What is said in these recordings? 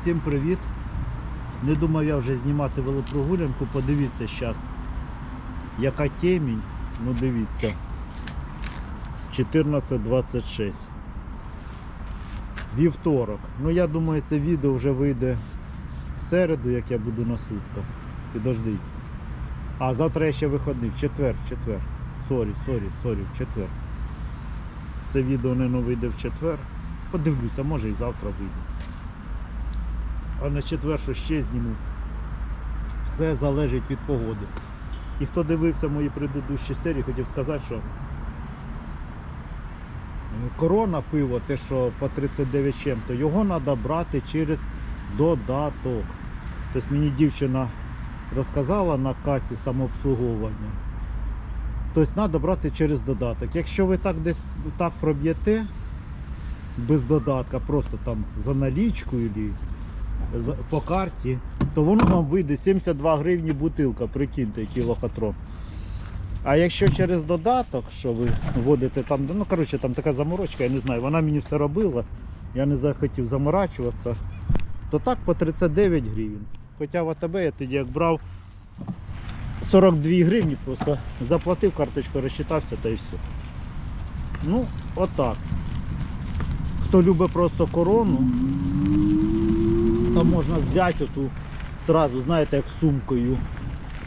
Всім привіт! Не думав я вже знімати велопрогулянку. Подивіться зараз, яка темінь. Ну дивіться. 14.26. Вівторок. Ну я думаю, це відео вже вийде в середу, як я буду на сутках. Підожди. А завтра я ще виходний. В четвер, в четвер. Сорі, сорі, сорі, в четвер. Це відео не вийде в четвер. Подивлюся, може і завтра вийде. А на четвер що ще зніму. Все залежить від погоди. І хто дивився мої предыдущі серії, хотів сказати, що корона пиво, те, що по 39 чим-то, його треба брати через додаток. Тобто мені дівчина розказала на касі самообслуговування. Тобто треба брати через додаток. Якщо ви так десь так проб'єте без додатка, просто там за налічку за- по карті, то воно вам вийде 72 гривні бутилка, прикиньте, який лохотрон. А якщо через додаток, що ви вводите там, ну коротше, там така заморочка, я не знаю, вона мені все робила, я не захотів заморачуватися, то так по 39 гривень. Хоча в АТБ я тоді як брав 42 гривні, просто заплатив карточку, розчитався та і все. Ну, отак. Хто любить просто корону, то можна взяти оту сразу, знаєте, як сумкою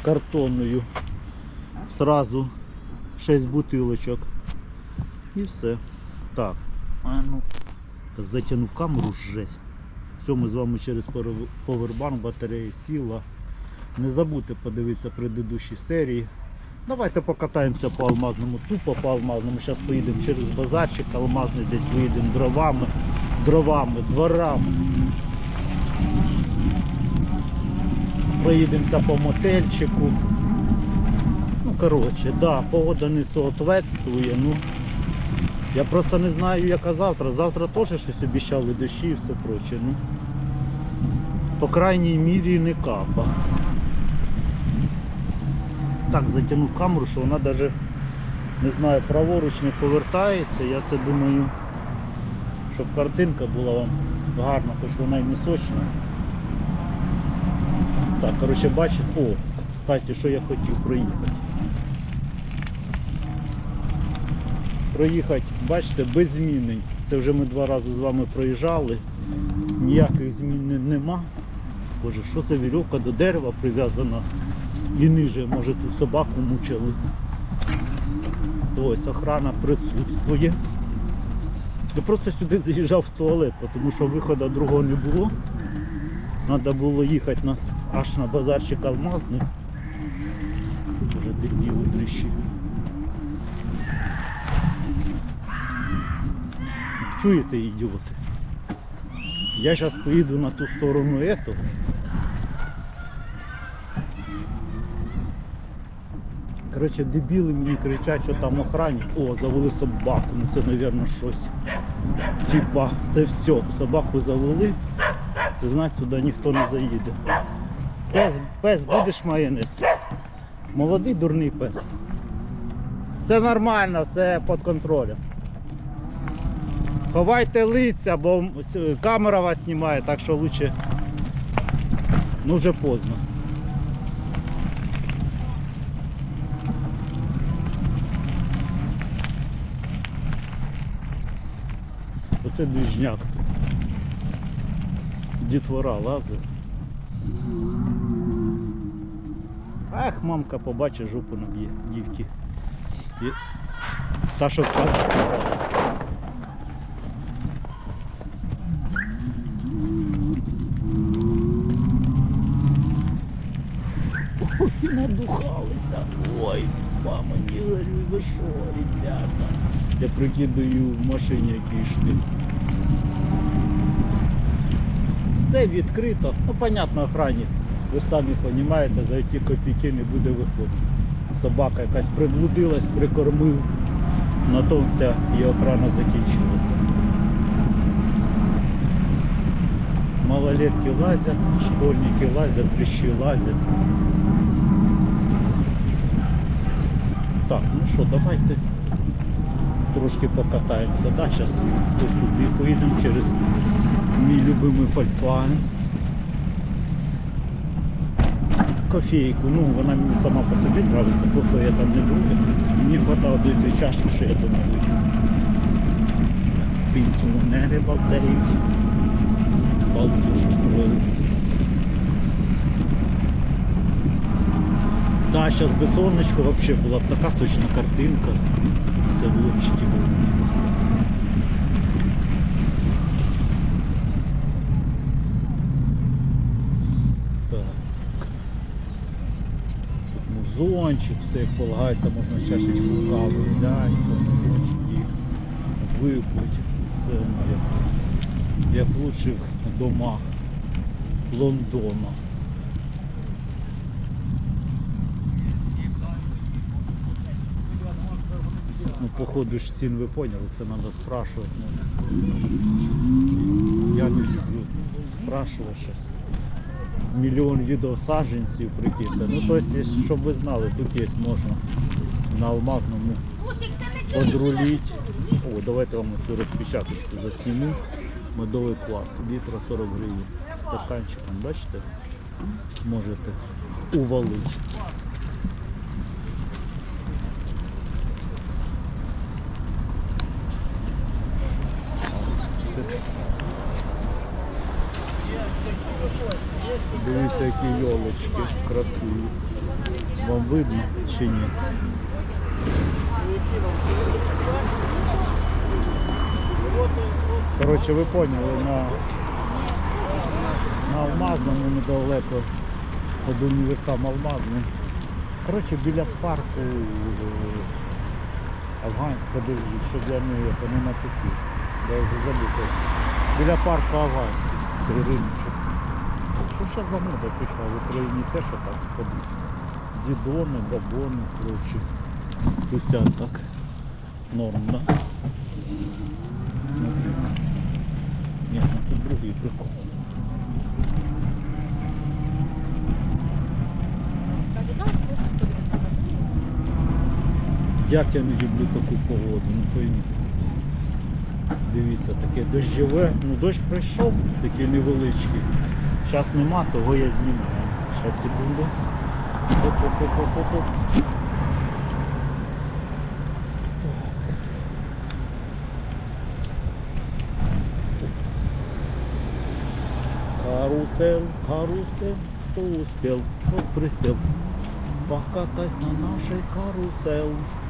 картонною. Сразу 6 бутилочок. І все. Так. А ну. Так затягнув камеру жесть. Все, ми з вами через повербанк батареї сіла. Не забудьте подивитися предыдущі серії. Давайте покатаємося по алмазному, тупо по алмазному. Зараз поїдемо через базарчик алмазний, десь виїдемо дровами, дровами, дворами. Проїдемося по мотельчику. Ну, коротше, да, погода не соответствує. Ну, я просто не знаю, яка завтра. Завтра теж щось обіцяли дощі і все проче. Ну, по крайній мірі не капа. Так затягнув камеру, що вона навіть не знаю, праворуч не повертається. Я це думаю, щоб картинка була вам гарна, хоч вона і не сочна. Так, коротше, бачите, о, кстати, що я хотів проїхати. Проїхати, бачите, без змінень. Це вже ми два рази з вами проїжджали. Ніяких змін нема. Боже, що за вірьовка до дерева прив'язана і ниже, може тут собаку мучили. То ось охрана присутствує. Я просто сюди заїжджав в туалет, тому що виходу другого не було. Треба було їхати нас аж на базарчик алмазний. Вже дебіли дрищі. Чуєте, ідіоти? Я зараз поїду на ту сторону этого. Коротше, дебіли мені кричать, що там охранник. О, завели собаку. Ну це, мабуть, щось. Типа, це все. Собаку завели. Це значить сюди ніхто не заїде. Пес, пес, будеш майонез? Молодий дурний пес. Все нормально, все під контролем. Ховайте лиця, бо камера вас знімає, так що лучше. Ну вже поздно. Оце двіжняк. Дітвора лазить. Ах, мамка побачить, жопу наб'є дівки. І... Та що в кадр. Ой, надухалися. Ой, мама, діларі, ви що, ребята? Я прикидаю в машині, які йшли. Все відкрито. Ну, понятно, охранник. Ви самі розумієте, за які копійки не буде виходити. Собака якась приблудилась, прикормив. На то вся і охрана закінчилася. Малолетки лазять, школьники лазять, тріщі лазять. Так, ну що, давайте трошки покатаємося. Да, зараз то сюди поїдемо через мій любимий Volkswagen. Кофейку, ну вона мені сама по собі подобається, кофе я там не беру, в принципі. Мені вистачало до тієї чашки, що я думаю. Пенсіонери балдеють. Балдушу строю. Так, да, зараз без сонечка взагалі була б така сочна картинка. Все було б чітко. Тут все як полагається, можна чашечку кави взяти, музончики випити. Все як, як в лучших домах Лондона. Ну, походу ж цін ви поняли, це треба спрашувати. Ну, я не люблю спрашувати щось. Мільйон відео саджанців прикиньте. Ну, тобто, щоб ви знали, тут є можна на алмазному подруліть. О, давайте вам цю розпечаточку засніму. Медовий клас, літра 40 гривень. Стаканчиком, бачите? Можете увалити. Дивіться, які йолочки красиві. Вам видно чи ні? Коротше, ви поняли, на, на Алмазному недалеко від універсам Алмазний. Коротше, біля парку е, Афган, подожди, щоб я не, это, не натупив. Я вже забувся. Біля парку Афганців, цей риночок. Що ще за мода пішла в Україні те, що так ходить. Дідони, бабони, коротше. Уся так. Норм, да? Смотри. Ні, ну тут другий прикол. Як я не люблю таку погоду, ну пойміть. Дивіться, таке дощове, ну дощ прийшов, такий невеличкий. Зараз нема, того я знімаю. Зараз секунду. Оп-оп-оп-оп-оп. Карусель, карусель, кто успел, тот присел. Покатать на нашей карусель.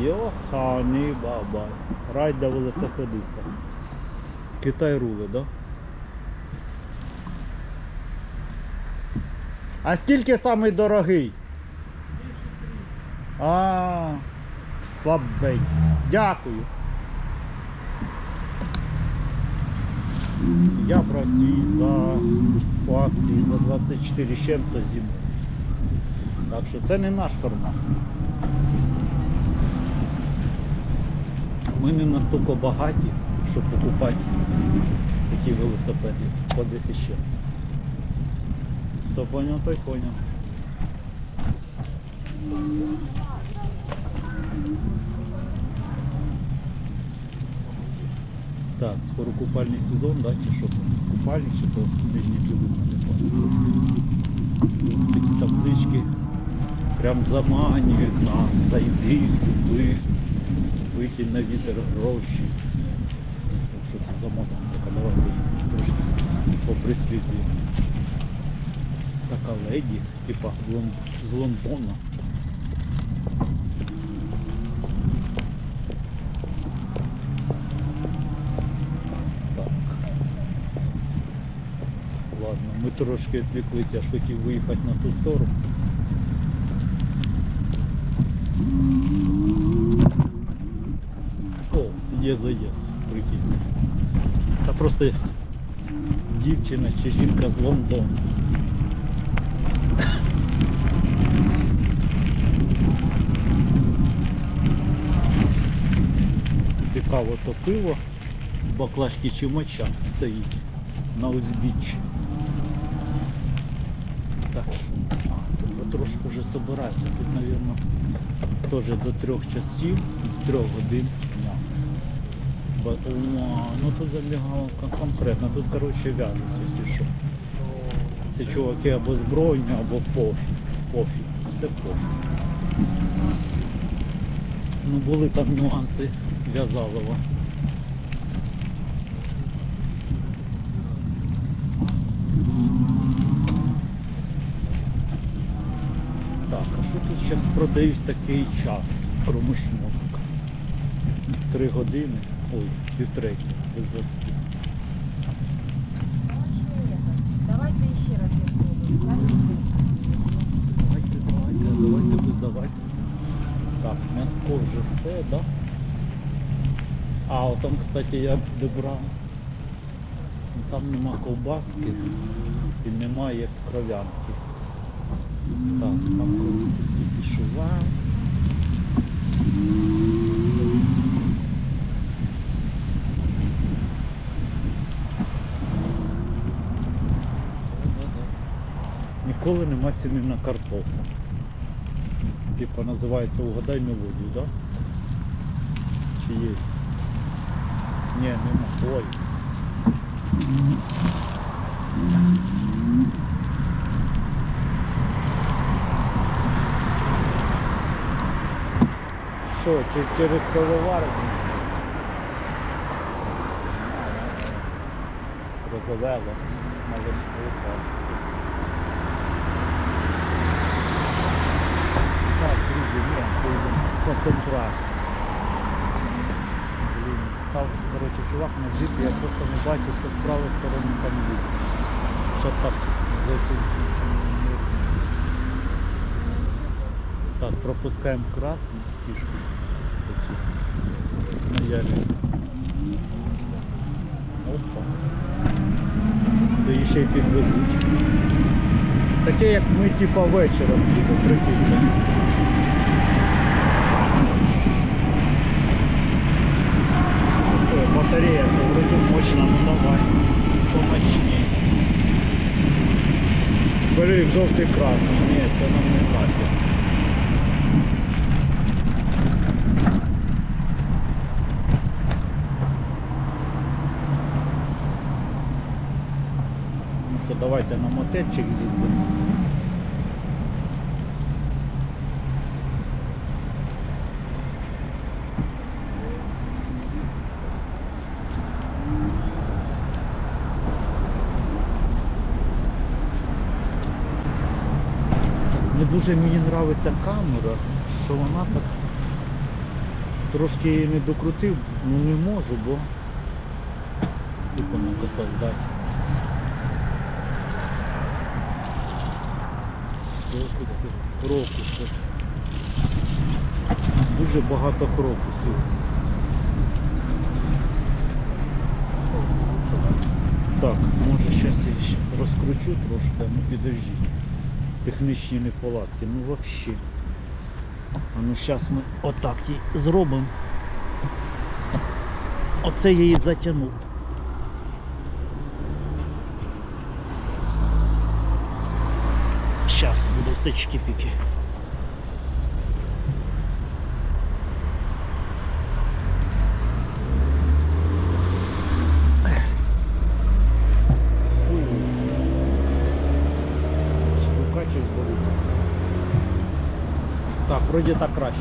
Йоханий бабай. Рай для велосипедиста. Китай рули, да? А скільки самий дорогий? А, слабий. Дякую. Я брав свій за по акції за 24 з чим-то зимою. Так що це не наш формат. Ми не настільки багаті, щоб покупати такі велосипеди по 10 ще. Хто поняв, той поняв. Так, скоро купальний сезон, да, чи що? Купальник, чи то нижній білизна не пам'ятаю. Такі таблички прям заманюють нас, зайди, купи, викинь на вітер гроші. Так, Що це за мода така, давайте її трошки поприслідуємо. Така леді, типа з Лондона. Так. Ладно, ми трошки відвлеклися, я ж хотів виїхати на ту сторону. О, є заїзд, прикинь. Та просто дівчина чи жінка з Лондону. Цікаво то пиво, баклажки чи моча стоїть на узбіччі. Так знаю, це потрошку вже собирається. Тут, мабуть, теж до трьох часів, до трьох годин О, ну тут забігалка конкретно, тут коротше в'яжуть, якщо що. це чуваки або збройні, або пофіг. Пофіг. Все пофіг. Ну були там нюанси В'язалова. Так, а що тут зараз продають такий час, кроме? Три години, ой, півтреті, без 20. Давайте еще раз я. Давайте, давайте, давайте ви здавайте. Так, м'яско вже все, да? А, там, кстати, я добрав. Там нема ковбаски і немає кров'янки. Так, там колись скільки шував. Ніколи нема ціни на картоплю. Типа називається угадай мелодію, да? Чи є? Ні, нема. Ой. Що, через пивоварню? Розовело, але не кажуть. Так, друзі, ні, поїдемо концентрат. Блін, став, коротше, чувак на джипі, я просто не бачу, що з правої сторони там їде. Що так зайти. Так, пропускаємо красну фішку. На ялі. Опа. То її ще й підвезуть. Таке як ми типа вечором їдемо, прикиньте. Батарея, то вроде мощно, ну давай. Помощнее. Бери жовтий красний. Ні, це нам не катить. Ну що, давайте на мотельчик з'їздимо. Не дуже мені подобається камера, що вона так трошки її не докрутив, ну не можу, бо типу на коса здати. Крокуси, крокуси. Дуже багато крокусів. Так, може зараз я розкручу трошки, ну підожди. Технічні неполадки, ну взагалі. А ну зараз ми отак її зробимо. Оце я її затягнув. Зараз буде все чики-піки. вроді так краще.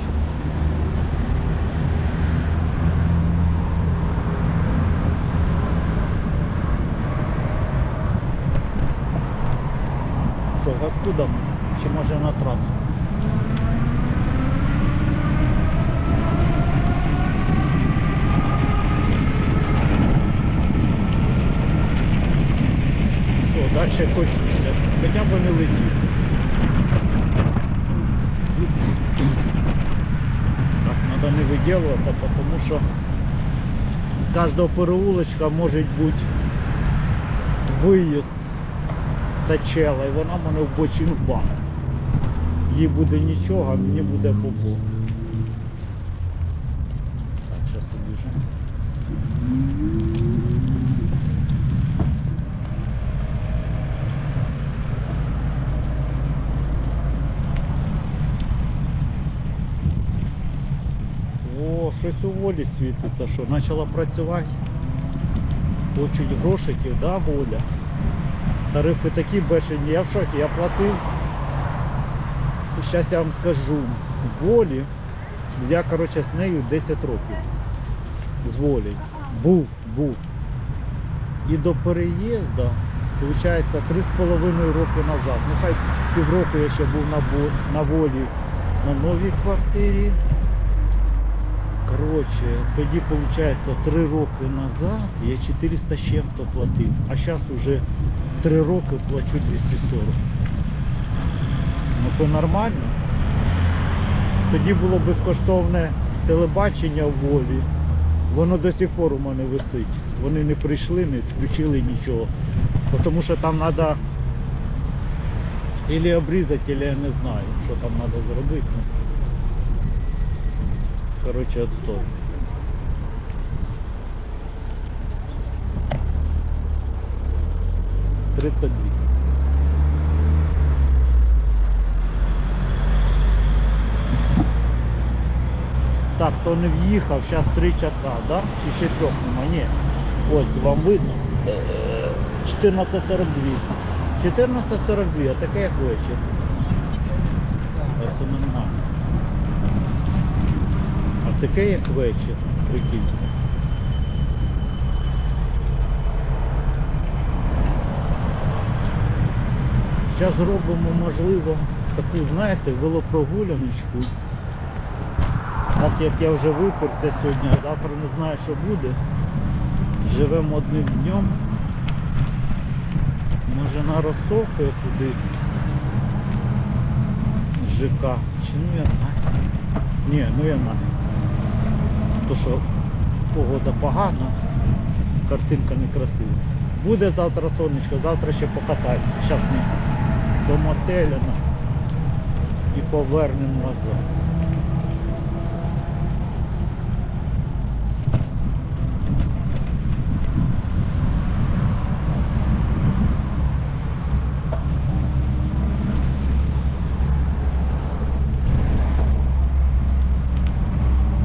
Що, газку дам? Чи може на трасу? Все, далі точуся. Хоча б не летів. Выделываться, що з кожного переулочка може бути виїзд та чела і вона мене в бочину бахне. Їй буде нічого, мені буде бабло. Так, зараз обіжемо. О, щось у волі світиться, що почала працювати. Хочуть грошиків, да, воля? Тарифи такі бешені, я в шокі, я платив. І зараз я вам скажу, волі, я коротше з нею 10 років. З волі. Був, був. І до переїзду, виходить, 3,5 роки назад. Ну хай півроку я ще був на, волі на новій квартирі. Коротше, тоді, виходить, 3 роки назад я 400 з чим-то платив, а зараз вже 3 роки плачу 240. Ну це нормально. Тоді було безкоштовне телебачення в волі. Воно до сих пор у мене висить. Вони не прийшли, не включили нічого. Тому що там треба Ілі обрізати, ілі я не знаю, що там треба зробити. Коротше, отстой. Тридцать дві. Так, хто не в'їхав, зараз 3 часа, да? Чи ще трьох нема? Ні. Ось вам видно. Е, 14.42. 14.42, а таке як вечір. Все нормально. Таке як вечір, прикиньте. Зараз зробимо, можливо, таку, знаєте, велопрогуляночку. Так як я вже виперся сьогодні, а завтра не знаю, що буде. Живемо одним днем. Може на розсохує туди ЖК. Чи ну я нафіг? Ні, ну я нафіг. То що погода погана, картинка некрасива. Буде завтра сонечко, завтра ще покатаємося. Зараз ми до мотеля і повернемо назад.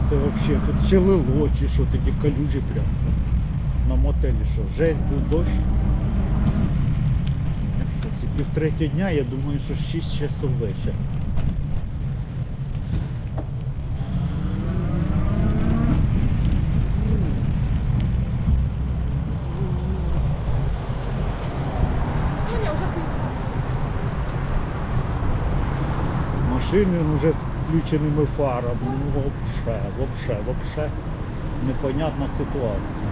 Це взагалі тут чи лило, чи що такі калюжі прям. На мотелі що, жесть був дощ. В. Третього дня, я думаю, що 6 часов вечора. Вже з включеними фарами. Ну вообще, вообще, вообще непонятна ситуація.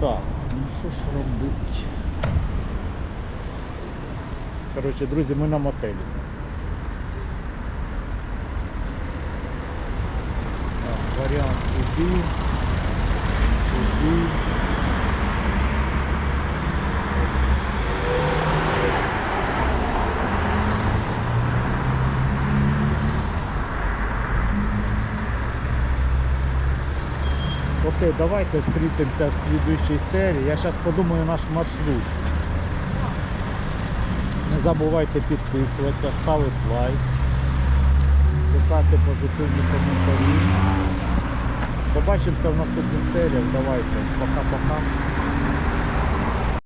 Так, ну що ж робити? Коротше, друзі, ми на мотелі. Так, варіант туди. Давайте встретимся в следующей серії. Я зараз подумаю наш маршрут. Не забувайте підписуватися, ставити лайк, писати позитивні коментарі. Побачимося в наступних серіях. Давайте. Пока-пока.